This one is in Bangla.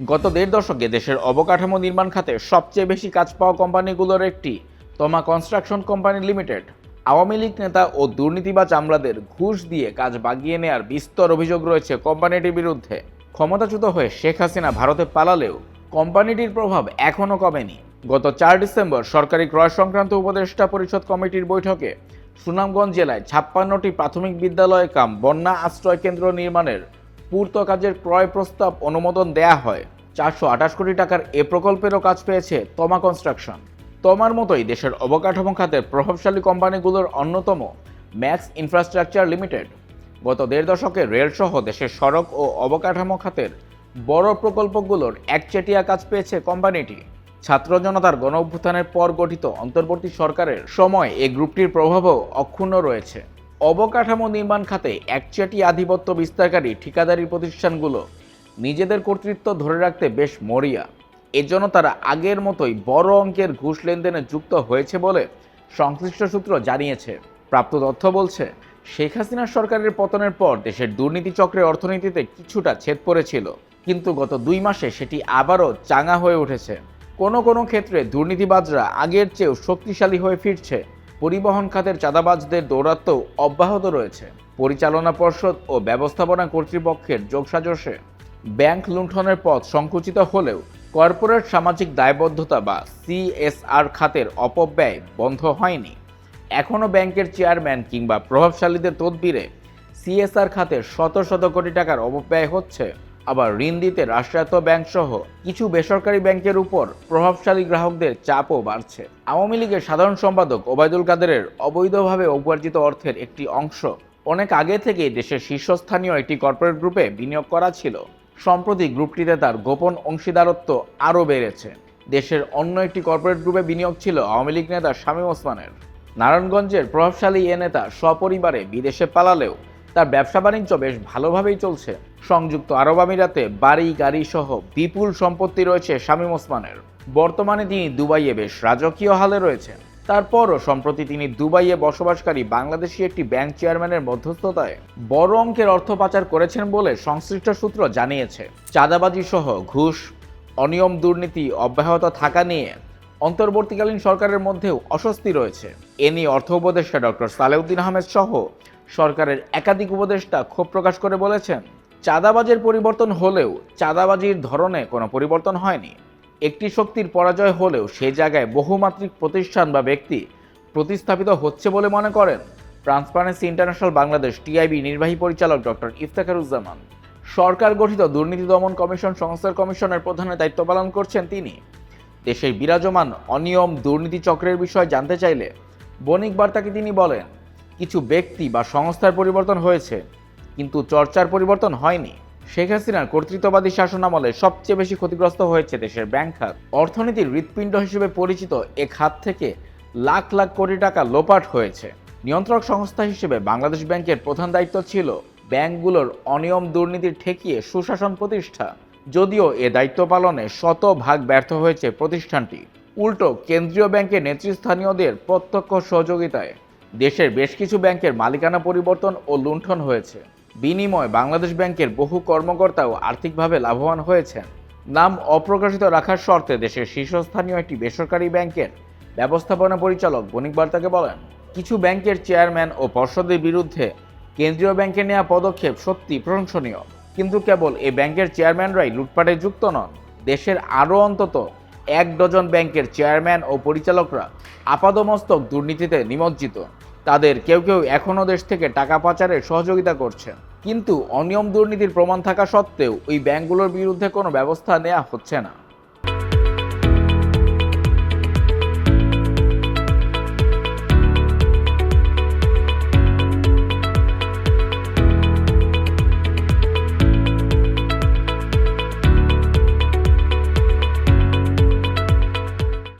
গত দেড় দশকে দেশের অবকাঠামো নির্মাণ খাতে সবচেয়ে বেশি কাজ পাওয়া কোম্পানিগুলোর একটি Tama construction company limited. Awami League নেতা ও দুর্নীতিবাজ আমলাদের ঘুষ দিয়ে কাজ বাগিয়ে নেয়ার বিস্তর অভিযোগ রয়েছে কোম্পানিটির বিরুদ্ধে। ক্ষমতাচ্যুত হয়ে শেখ হাসিনা ভারতে পালালেও কোম্পানিটির প্রভাব এখনও কমেনি। গত চার ডিসেম্বর সরকারি ক্রয় সংক্রান্ত উপদেষ্টা পরিষদ কমিটির বৈঠকে সুনামগঞ্জ জেলায় ছাপ্পান্নটি প্রাথমিক বিদ্যালয় কাম বন্যা আশ্রয় কেন্দ্র নির্মাণের পূর্ত কাজের ক্রয় প্রস্তাব অনুমোদন দেয়া হয়। চারশো আঠাশ কোটি টাকার এ প্রকল্পেরও কাজ পেয়েছে তমা কনস্ট্রাকশন। তমার মতোই দেশের অবকাঠামো খাতের প্রভাবশালী কোম্পানিগুলোর অন্যতম ম্যাক্স ইনফ্রাস্ট্রাকচার লিমিটেড। গত দেড় দশকে রেলসহ দেশের সড়ক ও অবকাঠামো খাতের বড় প্রকল্পগুলোর একচেটিয়া কাজ পেয়েছে কোম্পানিটি। ছাত্র জনতার গণ অভ্যুত্থানের পর গঠিত অন্তর্বর্তী সরকারের সময় এই গ্রুপটির প্রভাবও অক্ষুণ্ণ রয়েছে। অবকাঠামো নির্মাণ খাতে একচেটি আধিপত্য বিস্তারকারী ঠিকাদারি প্রতিষ্ঠানগুলো নিজেদের কর্তৃত্ব ধরে রাখতে বেশ মরিয়া। এজন্য তারা আগের মতোই বড় অঙ্কের ঘুষ লেনদেনে যুক্ত হয়েছে বলে সংশ্লিষ্ট সূত্র জানিয়েছে। প্রাপ্ত তথ্য বলছে, শেখ হাসিনা সরকারের পতনের পর দেশের দুর্নীতি চক্রের অর্থনীতিতে কিছুটা ছেদ পড়েছিল, কিন্তু গত দুই মাসে সেটি আবারও চাঙা হয়ে উঠেছে। কোনো কোনো ক্ষেত্রে দুর্নীতিবাজরা আগের চেয়েও শক্তিশালী হয়ে ফিরছে। পরিবহন খাতের চাঁদাবাজদের দৌরাত্ম্য অব্যাহত রয়েছে। পরিচালনা পর্ষদ ও ব্যবস্থাপনা কর্তৃপক্ষের যোগসাজশে ব্যাংক লুণ্ঠনের পথ সংকুচিত হলেও কর্পোরেট সামাজিক দায়বদ্ধতা বা সিএসআর খাতের অপব্যয় বন্ধ হয়নি। এখনও ব্যাংকের চেয়ারম্যান কিংবা প্রভাবশালীদের তদবিরে সিএসআর খাতে শত শত কোটি টাকার অপব্যয় হচ্ছে আবার ঋণ দিতে রাষ্ট্রায়ত্ত ব্যাংক সহ কিছু বেসরকারি ব্যাংকের উপর প্রভাবশালী গ্রাহকদের চাপও বাড়ছে। আওয়ামী লীগের সাধারণ সম্পাদক ওবায়দুল কাদেরের অবৈধভাবে উপার্জিত অর্থের একটি অংশ অনেক আগে থেকেই দেশের শীর্ষস্থানীয় একটি কর্পোরেট গ্রুপে বিনিয়োগ করা ছিল। সম্প্রতি গ্রুপটিতে তার গোপন অংশীদারত্ব আরও বেড়েছে। দেশের অন্য একটি কর্পোরেট গ্রুপে বিনিয়োগ ছিল আওয়ামী লীগ নেতা শামীম ওসমানের। নারায়ণগঞ্জের প্রভাবশালী এ নেতা সপরিবারে বিদেশে পালালেও তার ব্যবসা বাণিজ্য বেশ ভালোভাবেই চলছে। সংযুক্ত আরব আমিরাতে বাড়ি, গাড়ি সহ বিপুল সম্পত্তি রয়েছে শামীম ওসমানের। বর্তমানে তিনি দুবাইয়ে বেশ রাজকীয় হালে রয়েছেন। তারপরও সম্প্রতি তিনি দুবাইয়ে বসবাসকারী বাংলাদেশি একটি ব্যাংক চেয়ারম্যানের মধ্যস্থতায় বড় অঙ্কের অর্থ পাচার করেছেন বলে সংশ্লিষ্ট সূত্র জানিয়েছে। চাঁদাবাজি সহ ঘুষ, অনিয়ম, দুর্নীতি, অব্যাহত থাকা নিয়ে অন্তর্বর্তীকালীন সরকারের মধ্যেও অস্বস্তি রয়েছে। এ নিয়ে অর্থ উপদেষ্টা ডক্টর সালেউদ্দিন আহমেদ সহ সরকারের একাধিক উপদেষ্টা ক্ষোভ প্রকাশ করে বলেছেন, চাঁদাবাজের পরিবর্তন হলেও চাঁদাবাজির ধরনে কোনো পরিবর্তন হয়নি। একটি শক্তির পরাজয় হলেও সে জায়গায় বহুমাত্রিক প্রতিষ্ঠান বা ব্যক্তি প্রতিস্থাপিত হচ্ছে বলে মনে করেন ট্রান্সপারেন্সি ইন্টারন্যাশনাল বাংলাদেশ টিআইবি নির্বাহী পরিচালক ডক্টর ইফতেখারুজ্জামান। সরকার গঠিত দুর্নীতি দমন কমিশন সংস্থার কমিশনের প্রধানের দায়িত্ব পালন করছেন তিনি। দেশের বিরাজমান অনিয়ম দুর্নীতি চক্রের বিষয়ে জানতে চাইলে বণিক বার্তাকে তিনি বলেন কিছু ব্যক্তি বা সংস্থার পরিবর্তন হয়েছে, কিন্তু চর্চার পরিবর্তন হয়নি। শেখ হাসিনার কর্তৃত্ববাদী শাসনামলে সবচেয়ে বেশি ক্ষতিগ্রস্ত হয়েছে দেশের ব্যাংক খাত অর্থনীতির হৃৎপিণ্ড হিসেবে পরিচিত এ খাত থেকে লাখ লাখ কোটি টাকা লোপাট হয়েছে। নিয়ন্ত্রক সংস্থা হিসেবে বাংলাদেশ ব্যাংকের প্রধান দায়িত্ব ছিল ব্যাংকগুলোর অনিয়ম দুর্নীতির ঠেকিয়ে সুশাসন প্রতিষ্ঠা। যদিও এ দায়িত্ব পালনে শত ভাগ ব্যর্থ হয়েছে প্রতিষ্ঠানটি। উল্টো কেন্দ্রীয় ব্যাংকের নেতৃস্থানীয়দের প্রত্যক্ষ সহযোগিতায় দেশের বেশ কিছু ব্যাংকের মালিকানা পরিবর্তন ও লুণ্ঠন হয়েছে। বিনিময় বাংলাদেশ ব্যাংকের বহু কর্মকর্তাও আর্থিকভাবে লাভবান হয়েছেন। নাম অপ্রকাশিত রাখার শর্তে দেশের শীর্ষস্থানীয় একটি বেসরকারি ব্যাংকের ব্যবস্থাপনা পরিচালক বণিক বার্তাকে বলেন, কিছু ব্যাংকের চেয়ারম্যান ও পর্ষদের বিরুদ্ধে কেন্দ্রীয় ব্যাংকে নেওয়া পদক্ষেপ সত্যি প্রশংসনীয়। কিন্তু কেবল এই ব্যাংকের চেয়ারম্যানরাই লুটপাটে যুক্ত নন, দেশের আরও অন্তত এক ডজন ব্যাংকের চেয়ারম্যান ও পরিচালকরা আপাদমস্তক দুর্নীতিতে নিমজ্জিত। তাদের কেউ কেউ এখনও দেশ থেকে টাকা পাচারের সহযোগিতা করছেন। কিন্তু অনিয়ম দুর্নীতির প্রমাণ থাকা সত্ত্বেও ওই ব্যাংকগুলোর বিরুদ্ধে কোনো ব্যবস্থা নেওয়া হচ্ছে না।